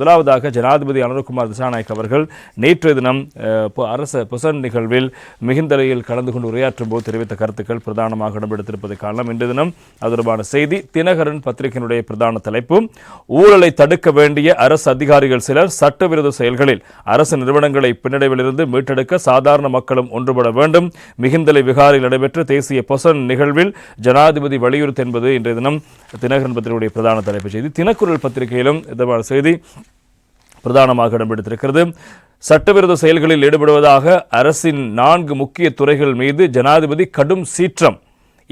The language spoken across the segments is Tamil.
முதலாவதாக ஜனாதிபதி அனுரகுமார் திசாநாயக் அவர்கள் நேற்றைய தினம் அரச புசன் நிகழ்வில் மிகுந்தலையில் கலந்து கொண்டு உரையாற்றும் போது தெரிவித்த கருத்துக்கள் பிரதானமாக இடம்பெடுத்திருப்பதை காரணம் இன்றைய தினம் அது தொடர்பான செய்தி தினகரன் பத்திரிகையினுடைய பிரதான தலைப்பு ஊழலை தடுக்க வேண்டிய அரசு அதிகாரிகள் சிலர் சட்டவிரோத செயல்களில் அரசு நிறுவனங்களை பின்னடைவிலிருந்து மீட்டெடுக்க சாதாரண மக்களும் ஒன்றுபட வேண்டும். மிகுந்தலை விகாரில் நடைபெற்ற தேசிய பொசன் நிகழ்வில் ஜனாதிபதி வலியுறுத்து என்பது இன்றைய தினம் தினகரன் பத்திரிகையுடைய பிரதான தலைப்பு செய்தி. தினக்குரல் பத்திரிகையிலும் இதமான செய்தி பிரதானமாக இடம்பெடுத்திருக்கிறது சட்டவிரோத செயல்களில் ஈடுபடுவதாக அரசின் நான்கு முக்கிய துறைகள் மீது ஜனாதிபதி கடும் சீற்றம்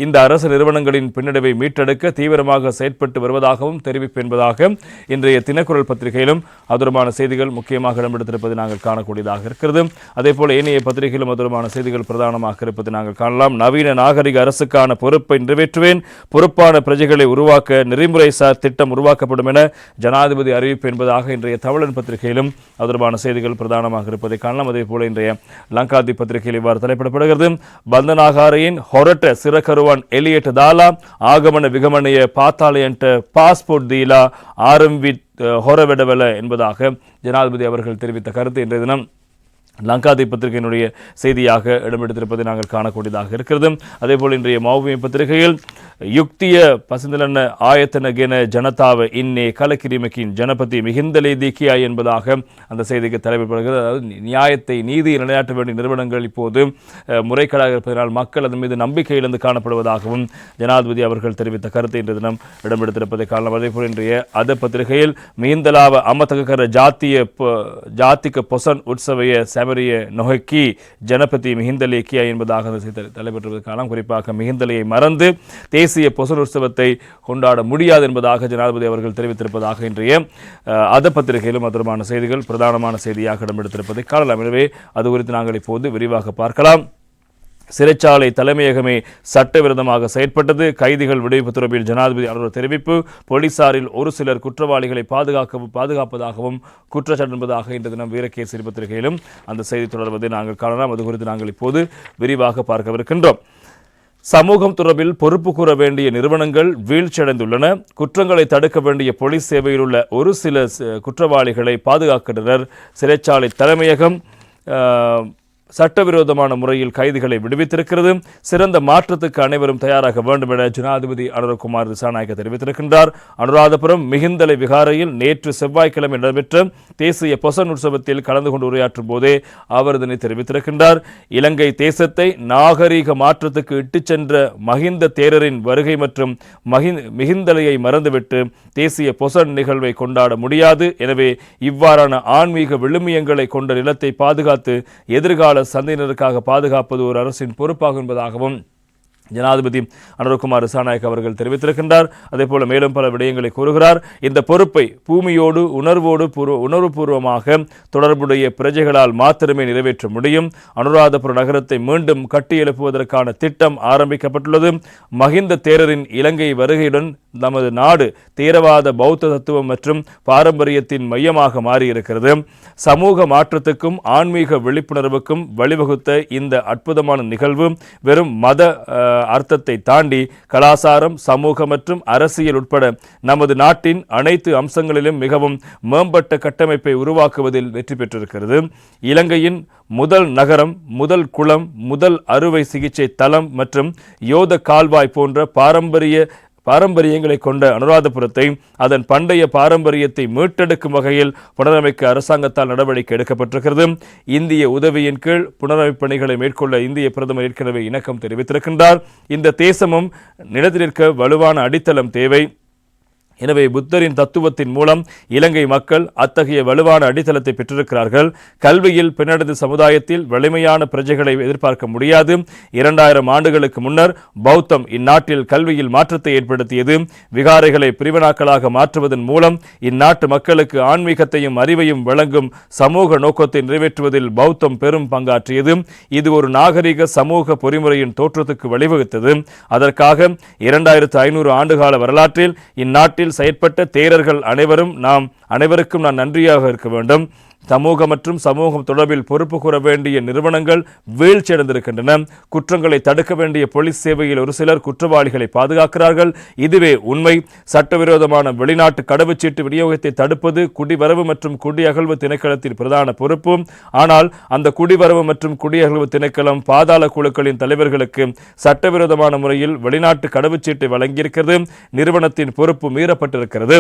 இந்த அரசு நிறுவனங்களின் பின்னடைவை மீட்டெடுக்க தீவிரமாக செயற்பட்டு வருவதாகவும் தெரிவிப்பு என்பதாக இன்றைய தினக்குரல் பத்திரிகையிலும் அதுரமான செய்திகள் முக்கியமாக இடம்பெடுத்திருப்பது நாங்கள் காணக்கூடியதாக இருக்கிறது. அதேபோல் ஏனைய பத்திரிகையிலும் அதுரமான செய்திகள் பிரதானமாக இருப்பதை நாங்கள் காணலாம். நவீன நாகரிக அரசுக்கான பொறுப்பை நிறைவேற்றுவேன். பொறுப்பான பிரஜைகளை உருவாக்க நெறிமுறை சார் திட்டம் உருவாக்கப்படும் என ஜனாதிபதி அறிவிப்பு என்பதாக இன்றைய தமிழன் பத்திரிகையிலும் அதுரமான செய்திகள் பிரதானமாக இருப்பதை காணலாம். அதேபோல இன்றைய லங்காதி பத்திரிகையில் இவ்வாறு தலைப்பிடப்படுகிறது. பந்தனாகாரையின் ஹொரட்ட சிறகருவான் எலியட் தாலா ஆகமன விகமனைய பாத்தாளையன்ட்ட பாஸ்போர்ட் தீலா ஆரம்பி ஹொரவெடவெல என்பதாக ஜனாதிபதி அவர்கள் தெரிவித்த கருத்து இன்றைய தினம். லங்காதி பத்திரிகையினுடைய செய்தியாக இடம்பெடுத்திருப்பதை நாங்கள் காணக்கூடியதாக இருக்கிறது. அதேபோல் இன்றைய மௌபிய பத்திரிகையில் யுக்திய பசந்தலன ஆயத்தனகென ஜனதாவ இன்னே கலக்கிரிமக்கின் ஜனபதி மிகுந்தலை தீக்கியா என்பதாக அந்த செய்திக்கு தலைமைப்படுகிறது அதாவது நியாயத்தை நீதியை நிலையாட்ட வேண்டிய நிறுவனங்கள் இப்போது முறைகேடாக இருப்பதனால் மக்கள் அதன் மீது நம்பிக்கை இழந்து காணப்படுவதாகவும் ஜனாதிபதி அவர்கள் தெரிவித்த கருத்தை இன்று தினம் இடம்பெடுத்திருப்பதை காணலாம். அதேபோல் இன்றைய அத பத்திரிகையில் மிகுந்தலாவ அமதகர ஜாத்திய பொ- ஜாத்திக பொசன் உற்சவைய செமரிய நொஹக்கி ஜனபதி மிகுந்தலேக்கியா என்பதாக அந்த செய்தி குறிப்பாக மிகுந்தலையை மறந்து தேசிய பொசல் உற்சவத்தை கொண்டாட முடியாது என்பதாக ஜனாதிபதி அவர்கள் தெரிவித்திருப்பதாக இன்றைய அத பத்திரிகையிலும் அதற்கான செய்திகள் பிரதானமான செய்தியாக இடம்பெடுத்திருப்பதை காணலாம். எனவே அது குறித்து நாங்கள் இப்போது விரிவாக பார்க்கலாம். சிறைச்சாலை தலைமையகமே சட்டவிரோதமாக செயற்பட்டது. கைதிகள் விடுவிப்பு தொடர்பில் ஜனாதிபதி அலுவலர் தெரிவிப்பு. போலீசாரில் ஒரு சிலர் குற்றவாளிகளை பாதுகாக்க பாதுகாப்பதாகவும் குற்றச்சாட்டு என்பதாக இன்று தினம் வீரகேசரி பத்திரிகையிலும் அந்த செய்தி தொடர்வதை நாங்கள் காணலாம். அது குறித்து நாங்கள் இப்போது விரிவாக பார்க்கவிருக்கின்றோம். சமூகம் தொடர்பில் பொறுப்பு கூற வேண்டிய நிறுவனங்கள் வீழ்ச்சியடைந்துள்ளன. குற்றங்களை தடுக்க வேண்டிய போலீஸ் சேவையில் உள்ள ஒரு சில குற்றவாளிகளை பாதுகாக்கின்றனர். சிறைச்சாலை தலைமையகம் சட்டவிரோதமான முறையில் கைதிகளை விடுவித்திருக்கிறது. சிறந்த மாற்றத்துக்கு அனைவரும் தயாராக வேண்டும் என ஜனாதிபதி அனுரகுமார் திசாநாயக்க தெரிவித்திருக்கின்றார். அனுராதபுரம் மிகுந்தலை விகாரையில் நேற்று செவ்வாய்க்கிழமை நடைபெற்ற தேசிய பொசன் உற்சவத்தில் கலந்து கொண்டு உரையாற்றும் போதே அவர் இதனை தெரிவித்திருக்கின்றார். இலங்கை தேசத்தை நாகரீக மாற்றத்துக்கு இட்டுச் சென்ற மகிந்த தேரரின் வருகை மற்றும் மிகுந்தலையை மறந்துவிட்டு தேசிய பொசன் நிகழ்வை கொண்டாட முடியாது. எனவே இவ்வாறான ஆன்மீக விழுமியங்களை கொண்ட நிலத்தை பாதுகாத்து எதிர்கால சந்தையினருக்காக பாதுகாப்பது ஒரு அரசின் பொறுப்பாகும் என்பதாகவும் ஜனாதிபதி அனுரகுமார் ரிசாநாயக் அவர்கள் தெரிவித்திருக்கின்றார். அதே போல மேலும் பல விடயங்களை கூறுகிறார். இந்த பொறுப்பை பூமியோடு உணர்வோடு பூர்வ உணர்வுபூர்வமாக தொடர்புடைய பிரஜைகளால் மாத்திரமே நிறைவேற்ற முடியும். அனுராதபுர நகரத்தை மீண்டும் கட்டியெழுப்புவதற்கான திட்டம் ஆரம்பிக்கப்பட்டுள்ளது. மகிந்த தேரரின் இலங்கை வருகையுடன் நமது நாடு தீரவாத பௌத்த தத்துவம் மற்றும் பாரம்பரியத்தின் மையமாக மாறியிருக்கிறது. சமூக மாற்றத்துக்கும் ஆன்மீக விழிப்புணர்வுக்கும் வழிவகுத்த இந்த அற்புதமான நிகழ்வு வெறும் மத அர்த்தத்தை தாண்டி கலாசாரம் சமூக மற்றும் அரசியல் உட்பட நமது நாட்டின் அனைத்து அம்சங்களிலும் மிகவும் மேம்பட்ட கட்டமைப்பை உருவாக்குவதில் வெற்றி பெற்றிருக்கிறது. இலங்கையின் முதல் நகரம் முதல் குளம் முதல் அறுவை சிகிச்சை தளம் மற்றும் யோத கால்வாய் போன்ற பாரம்பரிய பாரம்பரியங்களை கொண்ட அனுராதபுரத்தை அதன் பண்டைய பாரம்பரியத்தை மீட்டெடுக்கும் வகையில் புனரமைக்க அரசாங்கத்தால் நடவடிக்கை எடுக்கப்பட்டிருக்கிறது. இந்திய உதவியின் கீழ் புனரமைப்பு பணிகளை மேற்கொள்ள இந்திய பிரதமர் ஏற்கனவே இணக்கம் தெரிவித்திருக்கின்றார். இந்த தேசமும் நிலத்திற்கு வலுவான அடித்தளம் தேவை. எனவே புத்தரின் தத்துவத்தின் மூலம் இலங்கை மக்கள் அத்தகைய வலுவான அடித்தளத்தை பெற்றிருக்கிறார்கள். கல்வியில் பின்னடைந்த சமுதாயத்தில் வலிமையான பிரஜைகளை எதிர்பார்க்க முடியாது. இரண்டாயிரம் ஆண்டுகளுக்கு முன்னர் பௌத்தம் இந்நாட்டில் கல்வியில் மாற்றத்தை ஏற்படுத்தியது. விகாரைகளை பிரிவினாக்களாக மாற்றுவதன் மூலம் இந்நாட்டு மக்களுக்கு ஆன்மீகத்தையும் அறிவையும் வழங்கும் சமூக நோக்கத்தை நிறைவேற்றுவதில் பௌத்தம் பெரும் பங்காற்றியது. இது ஒரு நாகரிக சமூக பொறிமுறையின் தோற்றத்துக்கு வழிவகுத்தது. அதற்காக இரண்டாயிரத்து ஐநூறு ஆண்டுகால வரலாற்றில் இந்நாட்டில் செயற்பட்ட தேரர்கள் அனைவரும் நாம் அனைவருக்கும் நான் நன்றியாக இருக்க வேண்டும். சமூக மற்றும் சமூகம் தொடர்பில் பொறுப்பு கூற வேண்டிய நிறுவனங்கள் வீழ்ச்சியடைந்திருக்கின்றன. குற்றங்களை தடுக்க வேண்டிய போலீஸ் சேவையில் ஒரு சிலர் குற்றவாளிகளை பாதுகாக்கிறார்கள். இதுவே உண்மை. சட்டவிரோதமான வெளிநாட்டு கடவுச்சீட்டு விநியோகத்தை தடுப்பது குடிவரவு மற்றும் குடியகழ்வு திணைக்களத்தின் பிரதான பொறுப்பு. ஆனால் அந்த குடிவரவு மற்றும் குடியகழ்வு திணைக்களம் பாதாள குழுக்களின் தலைவர்களுக்கு சட்டவிரோதமான முறையில் வெளிநாட்டு கடவுச்சீட்டை வழங்கியிருக்கிறது. நிறுவனத்தின் பொறுப்பு மீறப்பட்டிருக்கிறது.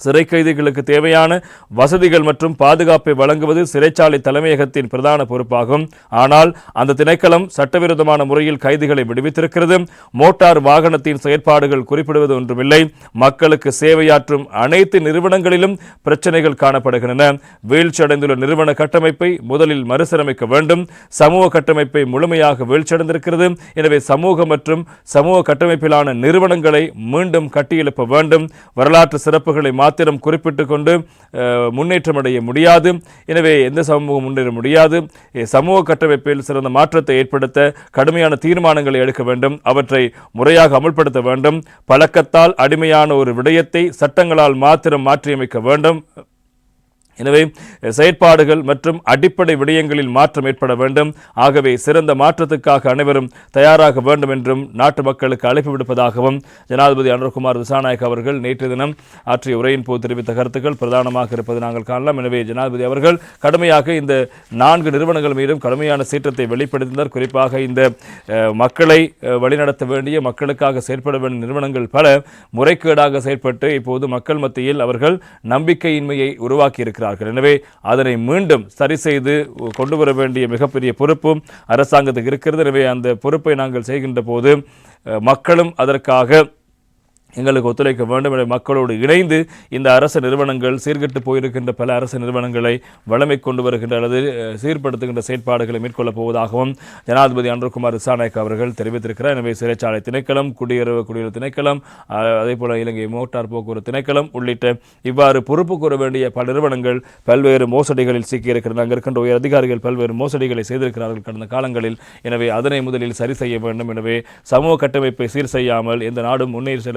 சிறை கைதிகளுக்கு தேவையான வசதிகள் மற்றும் பாதுகாப்பை வழங்குவது சிறைச்சாலை தலைமையகத்தின் பிரதான பொறுப்பாகும். ஆனால் அந்த திணைக்களம் சட்டவிரோதமான முறையில் கைதிகளை விடுவித்திருக்கிறது. மோட்டார் வாகனத்தின் செயற்பாடுகள் குறிப்பிடுவது ஒன்றுமில்லை. மக்களுக்கு சேவையாற்றும் அனைத்து நிறுவனங்களிலும் பிரச்சனைகள் காணப்படுகின்றன. வீழ்ச்சியடைந்துள்ள நிறுவன கட்டமைப்பை முதலில் மறுசீரமைக்க வேண்டும். சமூக கட்டமைப்பை முழுமையாக வீழ்ச்சியடைந்திருக்கிறது எனவே சமூக மற்றும் சமூக கட்டமைப்பிலான நிறுவனங்களை மீண்டும் கட்டியெழுப்ப வேண்டும். வரலாற்று சிறப்புகளை மாத்திரம் குறிப்பிட்டு கொண்டு முன்னேற்றம் அடைய முடியாது. எனவே எந்த சமூகம் முன்னேற முடியாது. சமூக கட்டமைப்பில் சிறந்த மாற்றத்தை ஏற்படுத்த கடுமையான தீர்மானங்களை எடுக்க வேண்டும். அவற்றை முறையாக அமுல்படுத்த வேண்டும். பழக்கத்தால் அடிமையான ஒரு விடயத்தை சட்டங்களால் மாத்திரம் மாற்றியமைக்க வேண்டும். எனவே செயற்பாடுகள் மற்றும் அடிப்படை விடயங்களில் மாற்றம் ஏற்பட வேண்டும். ஆகவே சிறந்த மாற்றத்துக்காக அனைவரும் தயாராக வேண்டும் என்றும் நாட்டு மக்களுக்கு அழைப்பு விடுப்பதாகவும் ஜனாதிபதி அனுர்குமார் திசாநாயக் அவர்கள் நேற்று தினம் ஆற்றிய உரையின் போது தெரிவித்த கருத்துக்கள் பிரதானமாக இருப்பது நாங்கள் காணலாம். எனவே ஜனாதிபதி அவர்கள் கடுமையாக இந்த நான்கு நிறுவனங்கள் மீதும் கடுமையான சீற்றத்தை வெளிப்படுத்தினர். குறிப்பாக இந்த மக்களை வழிநடத்த வேண்டிய மக்களுக்காக செயற்பட வேண்டிய நிறுவனங்கள் பல முறைகேடாக செயற்பட்டு இப்போது மக்கள் மத்தியில் அவர்கள் நம்பிக்கையின்மையை உருவாக்கியிருக்கிறார் இருக்கிறார்கள் எனவே அதனை மீண்டும் சரி செய்து கொண்டு வர வேண்டிய மிகப்பெரிய பொறுப்பும் அரசாங்கத்துக்கு இருக்கிறது. எனவே அந்த பொறுப்பை நாங்கள் செய்கின்ற போது மக்களும் அதற்காக எங்களுக்கு ஒத்துழைக்க வேண்டும் என மக்களோடு இணைந்து இந்த அரசு நிறுவனங்கள் சீர்கெட்டு போயிருக்கின்ற பல அரசு நிறுவனங்களை வளமை கொண்டு வருகின்ற அல்லது சீர்படுத்துகின்ற செயற்பாடுகளை மேற்கொள்ளப் போவதாகவும் ஜனாதிபதி அன்ருகுமார் திசாநாயக் அவர்கள் தெரிவித்திருக்கிறார். எனவே சிறைச்சாலை திணைக்களம் குடியுறவு குடியுறவு திணைக்களம் அதே போல இலங்கை மோட்டார் போக்குவரத்து திணைக்களம் உள்ளிட்ட இவ்வாறு பொறுப்பு கூற வேண்டிய பல நிறுவனங்கள் பல்வேறு மோசடிகளில் சிக்கியிருக்கிறது அங்கே இருக்கின்ற உயர் அதிகாரிகள் பல்வேறு மோசடிகளை செய்திருக்கிறார்கள் கடந்த காலங்களில். எனவே அதனை முதலில் சரி செய்ய வேண்டும். எனவே சமூக கட்டமைப்பை சீர் செய்யாமல் எந்த நாடும் முன்னேறி